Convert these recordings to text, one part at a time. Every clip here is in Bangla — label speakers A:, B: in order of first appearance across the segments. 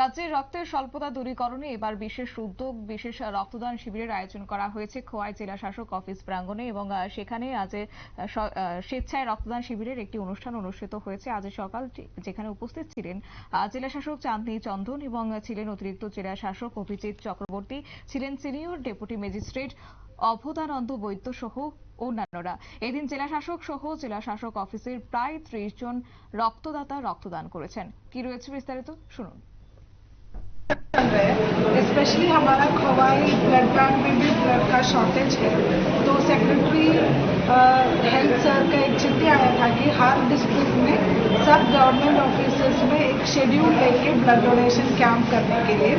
A: রাজ্যের রক্তের স্বল্পতা দূরীকরণে এবার বিশেষ উদ্যোগ, বিশেষ রক্তদান শিবিরের আয়োজন করা হয়েছে খোয়াই জেলা শাসক অফিস প্রাঙ্গণে এবং সেখানে আজ স্বেচ্ছায় রক্তদান শিবিরের একটি অনুষ্ঠান অনুষ্ঠিত হয়েছে। আজ সকাল যেখানে উপস্থিত ছিলেন জেলা শাসক চাঁদনি চন্দন এবং ছিলেন অতিরিক্ত জেলা শাসক অভিজিৎ চক্রবর্তী, ছিলেন senior deputy magistrate Abhedananda Baidya সহ অন্যান্যরা। এদিন জেলা শাসক সহ জেলা শাসক অফিসের প্রায় ত্রিশ জন রক্তদাতা রক্তদান করেছেন। কি রয়েছে বিস্তারিত? শুনুন।
B: स्पेशली हमारा खवाई ब्लड बैंक में भी ब्लड का शॉर्टेज है। तो सेक्रेटरी हेल्थ सर का एक चिट्ठी आया था कि हर डिस्ट्रिक्ट में सब गवर्नमेंट ऑफिसेज में एक शेड्यूल लेके ब्लड डोनेशन कैंप करने के लिए।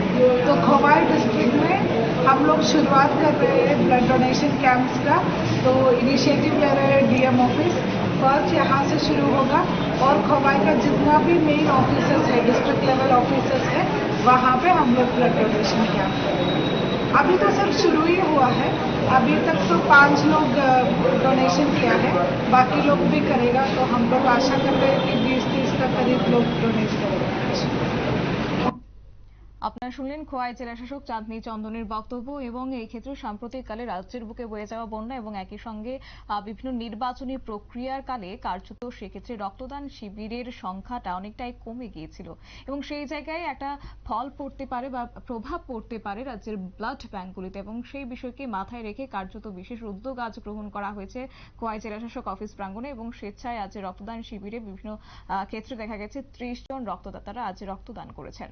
B: तो खवाई डिस्ट्रिक्ट में हम लोग शुरुआत कर रहे हैं ब्लड डोनेशन कैंप्स का। तो इनिशिएटिव ले रहे हैं डीएम ऑफ़िस फ़र्स्ट यहाँ से शुरू होगा। और खवाई का जितना भी मेन ऑफिसर्स है डिस्ट्रिक्ट लेवल ऑफिसर्स है वहाँ पे हम लोग ब्लड डोनेशन कैंप अभी तो सिर्फ़ शुरू ही हुआ है। अभी तक तो पाँच लोग डोनेशन किया है। बाकी लोग भी करेगा तो हम लोग आशा कर रहे हैं कि बीस तीस का करीब लोग डोनेट करेंगे।
A: আপনারা শুনলেন খোয়াই জেলা শাসক চাঁদনী চন্দনের বক্তব্য এবং এই ক্ষেত্রে সাম্প্রতিককালে রাজ্যের বুকে বয়ে যাওয়া বন্যা এবং একই সঙ্গে বিভিন্ন নির্বাচনী প্রক্রিয়ার কালে কার্যত সেক্ষেত্রে রক্তদান শিবিরের সংখ্যাটা অনেকটাই কমে গিয়েছিল এবং সেই জায়গায় একটা ফল পড়তে পারে বা প্রভাব পড়তে পারে রাজ্যের ব্লাড ব্যাঙ্কগুলিতে এবং সেই বিষয়কে মাথায় রেখে কার্যত বিশেষ উদ্যোগ আজ গ্রহণ করা হয়েছে খোয়াই জেলা শাসক অফিস প্রাঙ্গণে এবং স্বেচ্ছায় আজ রক্তদান শিবিরে বিভিন্ন ক্ষেত্রে দেখা গেছে ত্রিশ জন রক্তদাতারা আজ রক্তদান করেছেন।